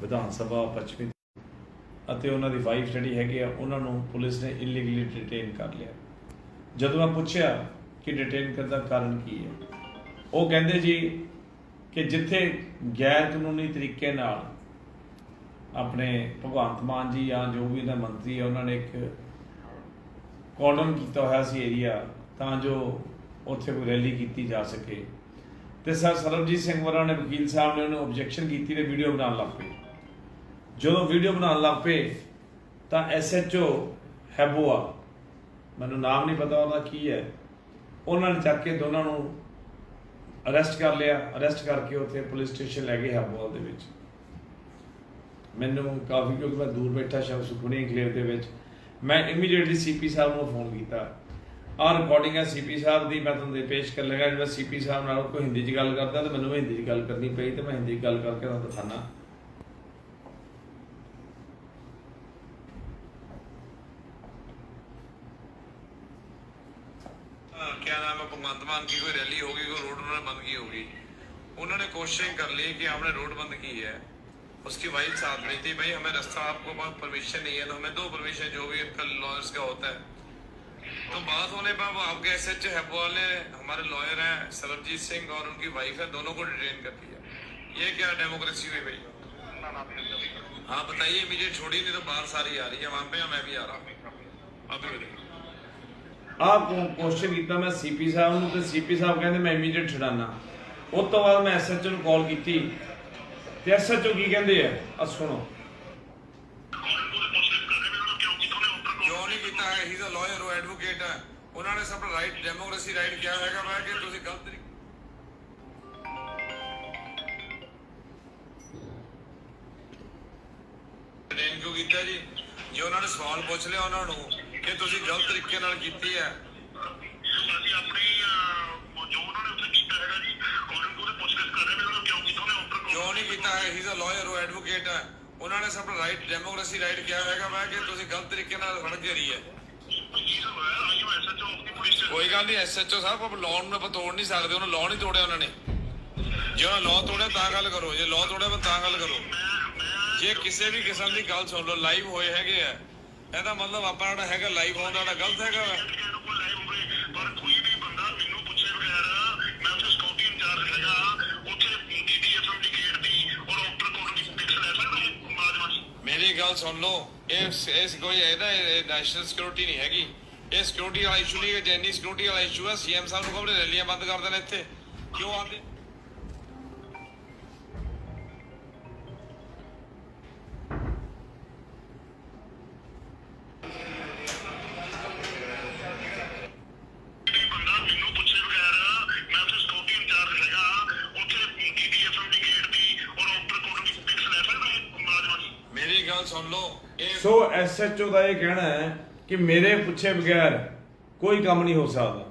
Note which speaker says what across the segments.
Speaker 1: ਵਿਧਾਨ ਸਭਾ, ਪੱਛਮੀ ਅਤੇ ਉਹਨਾਂ ਦੀ ਵਾਈਫ ਜਿਹੜੀ ਹੈਗੀ ਆ, ਉਹਨਾਂ ਨੂੰ ਪੁਲਿਸ ਨੇ ਇਲੀਗਲੀ ਡਿਟੇਨ ਕਰ ਲਿਆ। ਜਦੋਂ ਮੈਂ ਪੁੱਛਿਆ ਕਿ ਡਿਟੇਨ ਕਰਨ ਦਾ ਕਾਰਨ ਕੀ ਹੈ, ਉਹ ਕਹਿੰਦੇ ਜੀ ਕਿ ਜਿੱਥੇ ਗੈਰ ਕਾਨੂੰਨੀ ਤਰੀਕੇ ਨਾਲ ਆਪਣੇ ਭਗਵੰਤ ਮਾਨ ਜੀ ਜਾਂ ਜੋ ਵੀ ਇਹਨਾਂ ਮੰਤਰੀ ਆ, ਉਹਨਾਂ ਨੇ ਇੱਕ ਕਾਰਡਨ ਕੀਤਾ ਹੋਇਆ ਸੀ ਏਰੀਆ ਤਾਂ ਜੋ ਉੱਥੇ ਕੋਈ ਰੈਲੀ ਕੀਤੀ ਜਾ ਸਕੇ। ਤੇ ਸਰ ਸਰਬਜੀਤ ਸਿੰਘ ਵਰਾਂ ਨੇ ਵਕੀਲ ਸਾਹਿਬ ਨੇ ਉਹਨੂੰ ਆਬਜੈਕਸ਼ਨ ਕੀਤੀ ਤੇ ਵੀਡੀਓ ਬਣਾਉਣ ਲੱਗ ਪਏ। ਜਦੋਂ ਵੀਡੀਓ ਬਣਾਉਣ ਲੱਗ ਪਏ, ਤਾਂ ਐਸਐਚਓ ਹੈਬੋਆ, ਮੈਨੂੰ ਨਾਮ ਨਹੀਂ ਪਤਾ ਉਹਦਾ ਕੀ ਹੈ। ਉਹਨਾਂ ਨੇ ਚੱਕ ਕੇ ਦੋਨਾਂ ਨੂੰ ਅਰੈਸਟ ਕਰ ਲਿਆ। ਅਰੈਸਟ ਕਰਕੇ ਉੱਥੇ ਪੁਲਿਸ ਸਟੇਸ਼ਨ ਲੈ ਗਏ ਹੈਬੋਲ ਦੇ ਵਿੱਚ। ਮੈਨੂੰ ਕਾਫੀ, ਕਿਉਂਕਿ ਮੈਂ ਦੂਰ ਬੈਠਾ ਸ਼ਾਮ ਸੁਖਮਨੀ ਕਲੇਵ ਦੇ ਵਿੱਚ। ਮੈਂ ਇਮੀਡੀਏਟਲੀ ਸੀਪੀ ਸਾਹਿਬ ਨੂੰ ਫੋਨ ਕੀਤਾ। ਆਹ ਰਿਕਾਰਡਿੰਗ ਹੈ ਸੀਪੀ ਸਾਹਿਬ ਦੀ, ਮੈਂ ਤੁਹਾਨੂੰ ਦੇ ਪੇਸ਼ ਕਰ ਲਗਾ। ਜਦੋਂ ਸੀਪੀ ਸਾਹਿਬ ਨਾਲ ਕੋਈ ਹਿੰਦੀ 'ਚ ਗੱਲ ਕਰਦਾ, ਤਾਂ ਮੈਨੂੰ ਹਿੰਦੀ 'ਚ ਗੱਲ ਕਰਨੀ ਪਈ, ਤੇ ਮੈਂ ਹਿੰਦੀ 'ਚ ਗੱਲ ਕਰਕੇ ਤੁਹਾਨੂੰ ਦਿਖਾਣਾ
Speaker 2: क्या नाम है भगवंत मान की कोई रैली होगी कोई रोड उन्होंने बंद की होगी उन्होंने कोशिश कर ली कि हमने रोड बंद की है उसकी वाइफ साथ में थी भाई हमें रास्ता आपको परमिशन नहीं है तो हमें दो परमिशन जो भी लॉयर्स का होता है तो बात होने पर वो आपके एस एच वाले हमारे लॉयर हैं सरबजीत सिंह और उनकी वाइफ है दोनों को डिटेन कर दिया ये क्या डेमोक्रेसी हुई भाई हाँ बताइए इमीडिएट छोड़ी नहीं तो बाहर सारी आ रही है वहाँ पे मैं भी आ रहा हूँ अभी
Speaker 1: ਆਹ ਕੁਐਸਚਨ ਕੀਤਾ ਮੈਂ ਸੀਪੀ ਸਾਹਿਬ ਨੂੰ ਤੇ ਸੀਪੀ ਸਾਹਿਬ ਕਹਿੰਦੇ ਮੈਂ ਇਮੀਡੀਏਟ ਛਡਾਣਾ ਉਸ ਤੋਂ ਬਾਅਦ ਮੈਂ ਐਸਐਚਓ ਨੂੰ ਕਾਲ ਕੀਤੀ। ਤੇ ਐਸਐਚਓ ਕੀ ਕਹਿੰਦੇ ਆ? ਆ ਸੁਣੋ।
Speaker 2: ਕਿਉਂ ਨਹੀਂ ਕੀਤਾ? ਹੈ ਹੀ ਇਜ਼ ਅ ਲਾਇਰ ਉਹ ਐਡਵੋਕੇਟ ਹੈ ਉਹਨਾਂ ਨੇ ਸਭ ਰਾਈਟ ਡੈਮੋਕ੍ਰੇਸੀ ਰਾਈਟ ਕਿਹਾ ਹੈਗਾ। ਵਾ ਕਿ ਤੁਸੀਂ ਗਲਤ ਤਰੀਕੇ ਡਿਟੇਨ ਕਿਉਂ ਕੀਤਾ ਜੀ? ਜੇ ਉਹਨਾਂ ਨੇ ਸਵਾਲ ਪੁੱਛ ਲਿਆ ਉਹਨਾਂ ਨੂੰ। ਕਿ ਤੁਸੀਂ ਗਲਤ ਤਰੀਕੇ ਨਾਲ ਕੀਤੀ ਹੈ।
Speaker 3: ਅਸੀਂ ਆਪਣੀ ਜੋ ਉਹਨਾਂ ਨੇ ਉੱਥੇ ਕੀਤਾ ਹੈਗਾ ਜੀ ਕਾਨੂੰਨ ਕੋਲ ਪੁੱਛਗਿੱਛ ਕਰ ਰਹੇ ਨੇ ਉਹਨਾਂ ਕਿਉਂ ਕੀਤਾ ਉਹਨੇ ਆਰਡਰ
Speaker 2: ਕਿਉਂ ਨਹੀਂ ਕੀਤਾ? ਹੈ ਹੀ ਇਜ਼ ਅ ਲਾਇਰ ਉਹ ਐਡਵੋਕੇਟ ਹੈ। ਉਹਨਾਂ ਨੇ ਸਭ ਰਾਈਟ ਡੈਮੋਕ੍ਰੇਸੀ ਰਾਈਟ ਕਿਹਾ ਹੈਗਾ ਵਾ ਕਿ ਤੁਸੀਂ ਗਲਤ ਤਰੀਕੇ ਨਾਲ ਫੜ ਕੇ ਰਹੀ ਹੈ। ਕੋਈ ਗੱਲ ਨਹੀਂ ਐਸਐਚਓ ਸਾਹਿਬ ਆਪਾਂ ਲਾਅ ਨੂੰ ਆਪਾਂ ਤੋੜ ਨਹੀਂ ਸਕਦੇ ਉਹਨੂੰ ਲਾਅ ਨਹੀਂ ਤੋੜਿਆ ਉਹਨਾਂ ਨੇ। ਜੇ ਉਹਨਾਂ ਲਾਅ ਤੋੜਿਆ ਤਾਂ ਗੱਲ ਕਰੋ। ਜੇ ਲਾਅ ਤੋੜਿਆ ਤਾਂ ਗੱਲ ਕਰੋ। ਜੇ ਕਿਸੇ ਵੀ ਕਿਸਮ ਦੀ ਗੱਲ ਸੁਣ ਲਓ ਲਾਈਵ ਹੋਏ ਹੈਗੇ ਆ। ਇਹਦਾ ਮਤਲਬ ਆਪਾਂ ਜਿਹੜਾ ਹੈਗਾ ਲਾਈਵ ਹੋਣ ਦਾ ਗਲਤ ਹੈਗਾ ਵਾ।
Speaker 3: ਇਹਨੂੰ ਕੋਈ ਲਾਈਵ ਹੋਵੇ ਪਰ ਕੋਈ ਵੀ ਬੰਦਾ ਮੈਨੂੰ ਪੁੱਛੇ ਬਗੈਰ ਮੈਂ ਉੱਥੇ ਸਕਿਉਰਟੀ ਇੰਚਾਰਜ ਹੈਗਾ ਉੱਥੇ ਡੀਡੀਐਫਐਮ ਦੀ ਗੇਟ ਦੀ ਔਰ ਆਫਟਰ ਕੋਲ ਦੀ ਪਿਕਸ ਲੈ ਸਕਦਾ ਮੁਲਾਜ਼ਮਾਂ ਦੀ।
Speaker 2: ਮੇਰੀ ਗੱਲ ਸੁਣ ਲਓ ਇਹ ਇਸ ਕੋਈ ਇਹਦਾ ਨੈਸ਼ਨਲ ਸਿਕਿਉਰਿਟੀ ਨਹੀਂ ਹੈਗੀ। ਇਹ ਸਿਕਿਉਰਿਟੀ ਵਾਲਾ ਇਸ਼ੂ ਨਹੀਂ ਹੈ ਜੇ ਇੰਨੀ ਸਿਕਿਉਰਿਟੀ ਵਾਲਾ ਇਸ਼ੂ ਹੈ ਸੀਐਮ ਸਾਹਿਬ ਨੂੰ ਕਹੋ ਰੈਲੀਆਂ ਬੰਦ ਕਰ ਦੇਣ ਇੱਥੇ। ਕਿਉਂ ਆਉਂਦੇ? ਗੱਲ ਸੁਣ ਲਓ, ਇਹ
Speaker 1: ਸੋ ਐਸਐਚਓ ਦਾ ਇਹ ਕਹਿਣਾ ਹੈ ਕਿ ਮੇਰੇ ਪੁੱਛੇ ਬਗੈਰ ਕੋਈ ਕੰਮ ਨਹੀਂ ਹੋ ਸਕਦਾ।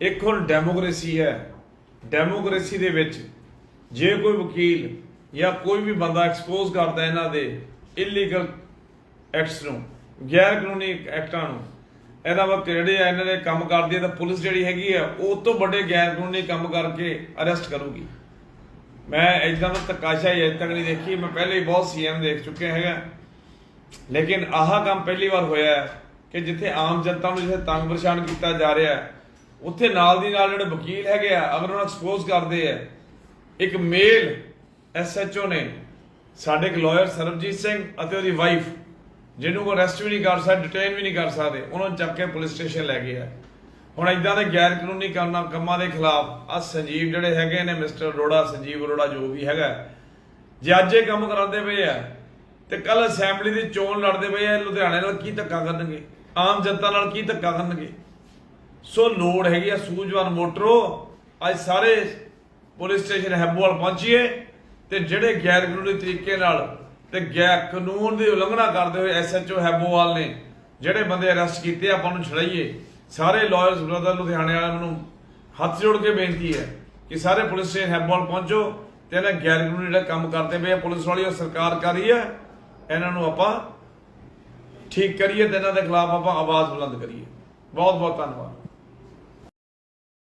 Speaker 1: ਇੱਕ ਹੁਣ ਡੈਮੋਕ੍ਰੇਸੀ ਹੈ। ਡੈਮੋਕ੍ਰੇਸੀ ਦੇ ਵਿੱਚ ਜੇ ਕੋਈ ਵਕੀਲ ਜਾਂ ਕੋਈ ਵੀ ਬੰਦਾ ਐਕਸਪੋਜ਼ ਕਰਦਾ ਇਹਨਾਂ ਦੇ ਇਲੀਗਲ ਐਕਟਸ ਨੂੰ ਗੈਰ ਕਾਨੂੰਨੀ ਐਕਟਾਂ ਨੂੰ, ਇਹਦਾ ਵਾ ਜਿਹੜੇ ਆ ਇਹਨਾਂ ਦੇ ਕੰਮ ਕਰਦੀ ਹੈ ਤਾਂ ਪੁਲਿਸ ਜਿਹੜੀ ਹੈਗੀ ਆ ਉਹ ਤੋਂ ਵੱਡੇ ਗੈਰ ਕਾਨੂੰਨੀ ਕੰਮ ਕਰਕੇ ਅਰੈਸਟ ਕਰੂਗੀ। ਮੈਂ ਇਦਾਂ ਦਾ ਤਕਾਸ਼ਾ ਅਜੇ ਤੱਕ ਨਹੀਂ ਦੇਖੀ, ਮੈਂ ਪਹਿਲੇ ਹੀ ਬਹੁਤ ਸੀਐਮ ਦੇਖ ਚੁੱਕਿਆ ਹੈਗਾ। ਲੇਕਿਨ ਆਹ ਕੰਮ ਪਹਿਲੀ ਵਾਰ ਹੋਇਆ ਹੈ ਕਿ ਜਿੱਥੇ ਆਮ ਜਨਤਾ ਨੂੰ ਜਿੱਥੇ ਤੰਗ ਪਰੇਸ਼ਾਨ ਕੀਤਾ ਜਾ ਰਿਹਾ ਹੈ, ਉੱਥੇ ਨਾਲ ਦੀ ਨਾਲ ਜਿਹੜੇ ਵਕੀਲ ਹੈਗੇ ਆ, ਅਗਰ ਉਹਨਾਂ ਐਕਸਪੋਜ਼ ਕਰਦੇ ਆ, ਇੱਕ ਮੇਲ ਐਸਐਚਓ ਨੇ ਸਾਡੇ ਇੱਕ ਲਾਇਰ ਸਰਬਜੀਤ ਸਿੰਘ ਅਤੇ ਉਹਦੀ ਵਾਈਫ ਜਿਹਨੂੰ ਕੋ ਅਰੈਸਟ ਵੀ ਨਹੀਂ ਕਰ ਸਕਦੇ ਡਿਟੇਨ ਵੀ ਨਹੀਂ ਕਰ ਸਕਦੇ, ਉਹਨਾਂ ਨੂੰ ਚੱਕ ਕੇ ਪੁਲਿਸ ਸਟੇਸ਼ਨ ਲੈ ਗਏ ਆ। ਹੁਣ ਇਦਾਂ ਦੇ ਗੈਰ ਕਾਨੂੰਨੀ ਕੰਮਾਂ ਕੰਮਾਂ ਦੇ ਖਿਲਾਫ ਆ ਸੰਜੀਵ ਜਿਹੜੇ ਹੈਗੇ ਨੇ, ਮਿਸਟਰ ਅਰੋੜਾ, ਸੰਜੀਵ ਅਰੋੜਾ ਜੋ ਵੀ ਹੈਗਾ ਜੇ ਅੱਜ ਇਹ ਕੰਮ ਕਰਾਉਂਦੇ ਪਏ ਆ ਤੇ ਕੱਲ ਅਸੈਂਬਲੀ ਦੀ ਚੋਣ ਲੜਦੇ ਪਏ ਆ ਲੁਧਿਆਣੇ ਨਾਲ ਕੀ ਧੱਕਾ ਕਰਨਗੇ? ਆਮ ਜਨਤਾ ਨਾਲ ਕੀ ਧੱਕਾ ਕਰਨਗੇ? ਸੋ ਲੋੜ ਹੈਗੀ ਆ ਸੂਝਵਾਨ ਮੋਟਰੋ ਅੱਜ ਸਾਰੇ ਪੁਲਿਸ ਸਟੇਸ਼ਨ ਹੈਬੋਵਾਲ ਪਹੁੰਚੀਏ ਤੇ ਜਿਹੜੇ ਗੈਰ ਕਾਨੂੰਨੀ ਤਰੀਕੇ ਨਾਲ ਤੇ ਗੈਰ ਕਾਨੂੰਨ ਦੀ ਉਲੰਘਣਾ ਕਰਦੇ ਹੋਏ ਐਸਐਚਓ ਹੈਬੋਵਾਲ ਨੇ ਜਿਹੜੇ ਬੰਦੇ ਅਰੈਸਟ ਕੀਤੇ, ਆਪਾਂ ਨੂੰ ਛੜਾਈਏ ਸਾਰੇ ਲਾਇਰਸ ਬ੍ਰਦਰ ਲੁਧਿਆਣੇ ਵਾਲਿਆਂ ਨੂੰ ਹੱਥ ਜੋੜ ਕੇ ਬੇਨਤੀ ਹੈ ਕਿ ਸਾਰੇ ਪੁਲਿਸ ਸਟੇਸ਼ਨ ਹੈਬੋਵਾਲ ਪਹੁੰਚੋ ਤੇ ਇਹਨਾਂ ਗੈਰ ਕਾਨੂੰਨੀ ਜਿਹੜਾ ਕੰਮ ਕਰਦੇ ਪਏ ਪੁਲਿਸ ਵਾਲੀ ਉਹ ਸਰਕਾਰ ਕਰ ਰਹੀ ਹੈ, ਇਹਨਾਂ ਨੂੰ ਆਪਾਂ ਠੀਕ ਕਰੀਏ ਤੇ ਇਹਨਾਂ ਦੇ ਖਿਲਾਫ ਆਪਾਂ ਆਵਾਜ਼ ਬੁਲੰਦ ਕਰੀਏ। ਬਹੁਤ ਬਹੁਤ ਧੰਨਵਾਦ।